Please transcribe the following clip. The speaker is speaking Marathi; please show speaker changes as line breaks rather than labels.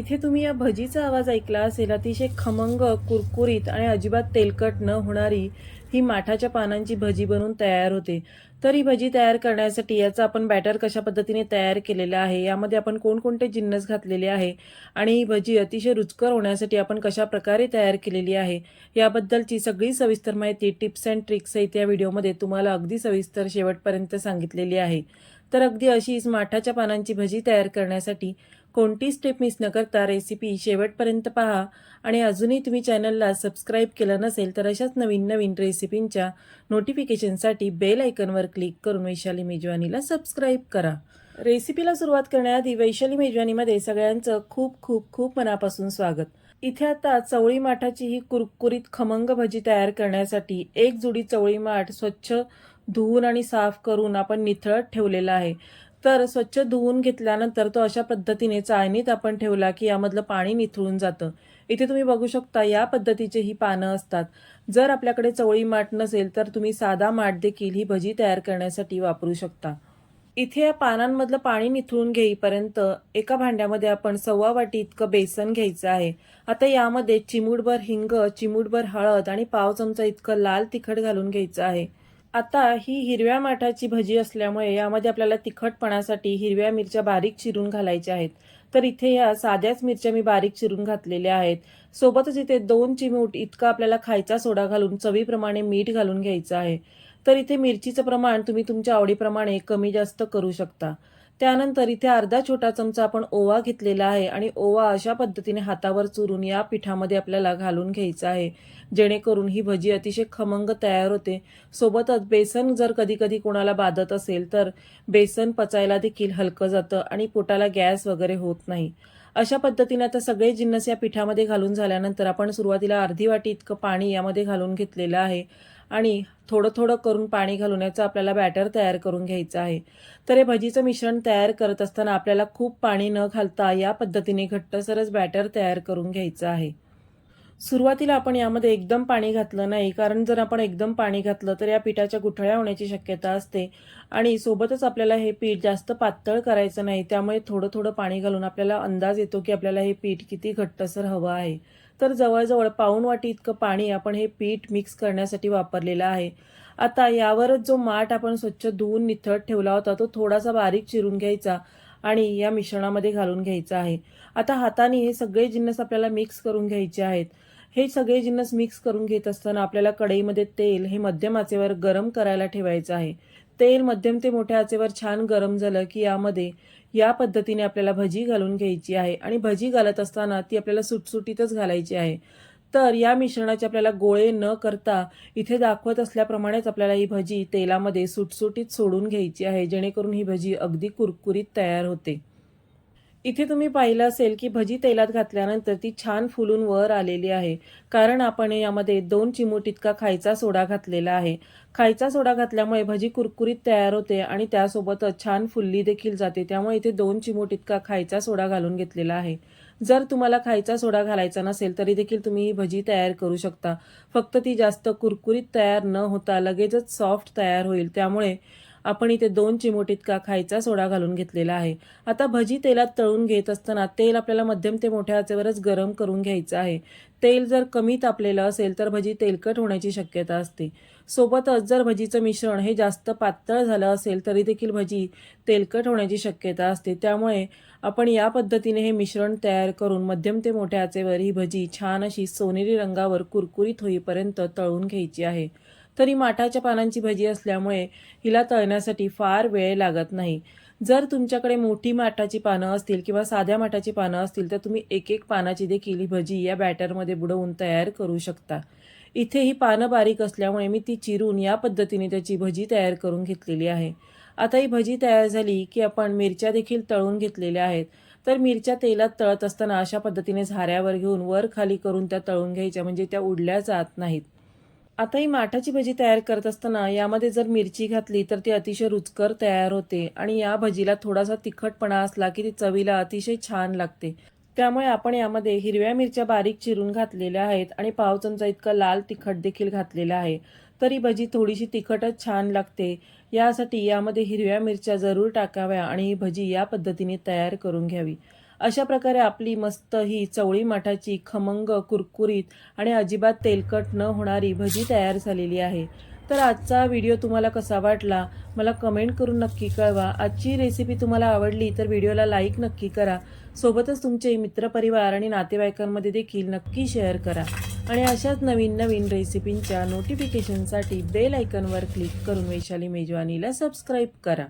इथे तुम्ही या भजीचा आवाज ऐकला असेल अतिशय खमंग कुरकुरीत आणि अजिबात तेलकट न होणारी ही माठाच्या पानांची भजी बनून तयार होते. तर ही भजी तयार करण्यासाठी याचा आपण बॅटर कशा पद्धतीने तयार केलेला आहे यामध्ये आपण कोणकोणते जिन्नस घातलेले आहे आणि ही भजी अतिशय रुचकर होण्यासाठी आपण कशा प्रकारे तयार केलेली आहे याबद्दलची सगळी सविस्तर माहिती टिप्स अँड ट्रिक्स सहित या व्हिडिओमध्ये तुम्हाला अगदी सविस्तर शेवटपर्यंत सांगितलेली आहे. तर अगदी अशीच माठाच्या पानांची भजी तयार करण्यासाठी कोणती स्टेप मिस न करता रेसिपी शेवटपर्यंत पहा. आणि अजूनही तुम्ही चॅनलला सबस्क्राईब केलं नसेल तर अशाच नवीन नवीन रेसिपींच्या नोटिफिकेशनसाठी बेल आयकनवर क्लिक करून वैशाली मेजवानीला सबस्क्राईब करा. रेसिपीला सुरुवात करण्याआधी वैशाली मेजवानीमध्ये सगळ्यांचं खूप खूप खूप मनापासून स्वागत. इथे आता चवळी माठाची ही कुरकुरीत खमंग भजी तयार करण्यासाठी एक जुडी चवळी माठ स्वच्छ धुवून आणि साफ करून आपण निथळत ठेवलेला आहे. तर स्वच्छ धुवून घेतल्यानंतर तो अशा पद्धतीने चाळणीत आपण ठेवला की यामधलं पाणी निथळून जातं. इथे तुम्ही बघू शकता या पद्धतीचे ही पानं असतात. जर आपल्याकडे चवळी माठ नसेल तर तुम्ही साधा माठ देखील ही भजी तयार करण्यासाठी वापरू शकता. इथे या पानांमधलं पाणी निथळून घेईपर्यंत एका भांड्यामध्ये आपण सव्वा वाटी इतकं बेसन घ्यायचं आहे. आता यामध्ये चिमूटभर हिंग चिमूटभर हळद आणि पाव चमचा इतकं लाल तिखट घालून घ्यायचं आहे. आता ही हिरव्या माठाची भजी असल्यामुळे यामध्ये आपल्याला तिखटपणासाठी हिरव्या मिरच्या बारीक चिरून घालायच्या आहेत. तर इथे या साध्याच मिरच्या मी बारीक चिरून घातलेल्या आहेत. सोबतच इथे दोन चिमूट इतका आपल्याला खायचा सोडा घालून चवीप्रमाणे मीठ घालून घ्यायचं आहे. तर इथे मिरचीचं प्रमाण तुम्ही तुमच्या आवडीप्रमाणे कमी जास्त करू शकता. त्यानंतर इथे अर्धा छोटा चमचा आपण ओवा घेतलेला आहे आणि ओवा अशा पद्धतीने हातावर चुरून या पिठामध्ये आपल्याला घालून घ्यायचा आहे. जेणेकरून ही भजी अतिशय खमंग तयार होते. सोबतच बेसन जर कधी कधी कोणाला बाधत असेल तर बेसन पचायला देखील हलकं जातं आणि पोटाला गॅस वगैरे होत नाही. अशा पद्धतीने आता सगळे जिन्नस या पिठामध्ये घालून झाल्यानंतर आपण सुरुवातीला अर्धी वाटी इतकं पाणी यामध्ये घालून घेतलेलं आहे. आणि थोडं थोडं करून पाणी घालून याचं आपल्याला बॅटर तयार करून घ्यायचं आहे. तर हे भजीचं मिश्रण तयार करत असताना आपल्याला खूप पाणी न घालता या पद्धतीने घट्टसरच बॅटर तयार करून घ्यायचं आहे. सुरुवातीला आपण यामध्ये एकदम पाणी घातलं नाही कारण जर आपण एकदम पाणी घातलं तर या पिठाच्या गुठळ्या होण्याची शक्यता असते. आणि सोबतच आपल्याला हे पीठ जास्त पातळ करायचं नाही त्यामुळे थोडं थोडं पाणी घालून आपल्याला अंदाज येतो की आपल्याला हे पीठ किती घट्टसर हवं आहे. तर जवळजवळ पाऊण वाटी इतकं पाणी आपण हे पीठ मिक्स करण्यासाठी वापरलेलं आहे. आता यावरच जो माठ आपण स्वच्छ धुवून निथळत ठेवला होता तो थोडासा बारीक चिरून घ्यायचा आणि या मिश्रणामध्ये घालून घ्यायचा आहे. आता हाताने हे सगळे जिन्नस आपल्याला मिक्स करून घ्यायचे आहेत. हे सगळे जिन्नस मिक्स करून घेत असताना आपल्याला कढईमध्ये तेल हे मध्यम आचेवर गरम करायला ठेवायचं आहे. तेल मध्यम ते मोठ्या आचेवर छान गरम झालं की यामध्ये या पद्धतीने आपल्याला भजी घालून घ्यायची आहे आणि भजी घालत असताना ती आपल्याला सुटसुटीतच घालायची आहे. तर या मिश्रणाचे आपल्याला गोळे न करता इथे दाखवत असल्याप्रमाणेच आपल्याला ही भजी तेलामध्ये सुटसुटीत सोडून घ्यायची आहे जेणेकरून ही भजी अगदी कुरकुरीत तयार होते. इथे तुम्ही पाहिलं असेल की भजी तेलात घातल्यानंतर ती छान फुलून वर आलेली आहे. कारण आपण यामध्ये दोन चिमूट इतका खायचा सोडा घातलेला आहे. खायचा सोडा घातल्यामुळे भजी कुरकुरीत तयार होते आणि त्यासोबतच छान फुलली देखील जाते. त्यामुळे इथे दोन चिमूट इतका खायचा सोडा घालून घेतलेला आहे. जर तुम्हाला खायचा सोडा घालायचा नसेल तरी देखील तुम्ही ही भजी तयार करू शकता. फक्त ती जास्त कुरकुरीत तयार न होता लगेचच सॉफ्ट तयार होईल. त्यामुळे आपण इथे दोन चिमोट इतका खायचा सोडा घालून घेतलेला आहे. आता भजी तेलात तळून घेत असताना तेल आपल्याला मध्यम ते मोठ्या आचेवरच गरम करून घ्यायचं आहे. तेल जर कमी तापलेलं असेल तर भजी तेलकट होण्याची शक्यता असते. सोबतच जर भजीचं मिश्रण हे जास्त पातळ झालं असेल तरी देखील भजी तेलकट होण्याची शक्यता असते. त्यामुळे आपण या पद्धतीने हे मिश्रण तयार करून मध्यम ते मोठ्या आचेवर ही भजी छान अशी सोनेरी रंगावर कुरकुरीत होईपर्यंत तळून घ्यायची आहे. तरी माठाच्या पानांची भजी असल्यामुळे हिला तळण्यासाठी फार वेळ लागत नाही. जर तुमच्याकडे मोठी माठाची पानं असतील किंवा साध्या माठाची पानं असतील तर तुम्ही एक एक पानाची देखील ही भजी या बॅटरमध्ये बुडवून तयार करू शकता. इथे ही पानं बारीक असल्यामुळे मी ती चिरून या पद्धतीने त्याची भजी तयार करून घेतलेली आहे. आता ही भजी तयार झाली की आपण मिरच्या देखील तळून घेतलेल्या आहेत. तर मिरच्या तेलात तळत असताना अशा पद्धतीने झाऱ्यावर घेऊन वर खाली करून त्या तळून घ्यायच्या म्हणजे त्या उडल्या जात नाहीत. आता ही माठाची भजी तयार करत असताना यामध्ये जर मिरची घातली तर ती अतिशय रुचकर तयार होते आणि या भजीला थोडासा तिखटपणा असला की ती चवीला अतिशय छान लागते. त्यामुळे आपण यामध्ये हिरव्या मिरच्या बारीक चिरून घातलेल्या आहेत आणि पाव चमचा इतका लाल तिखट देखील घातलेला आहे. तरी भजी थोडीशी तिखटच छान लागते. यासाठी यामध्ये हिरव्या मिरच्या जरूर टाकाव्या आणि ही भजी या पद्धतीने तयार करून घ्यावी. अशा प्रकारे आपली मस्त ही चवळी माठाची खमंग कुरकुरीत आणि अजिबात तेलकट न होणारी भजी तयार झालेली आहे. तर आजचा व्हिडिओ तुम्हाला कसा वाटला मला कमेंट करून नक्की कळवा. आजची रेसिपी तुम्हाला आवडली तर व्हिडिओला लाईक नक्की करा. सोबतच तुमचे मित्रपरिवार आणि नातेवाईकांमध्ये देखील नक्की शेअर करा. आणि अशाच नवीन नवीन रेसिपींच्या नोटिफिकेशनसाठी बेल आयकनवर क्लिक करून वैशाली मेजवानीला सबस्क्राईब करा.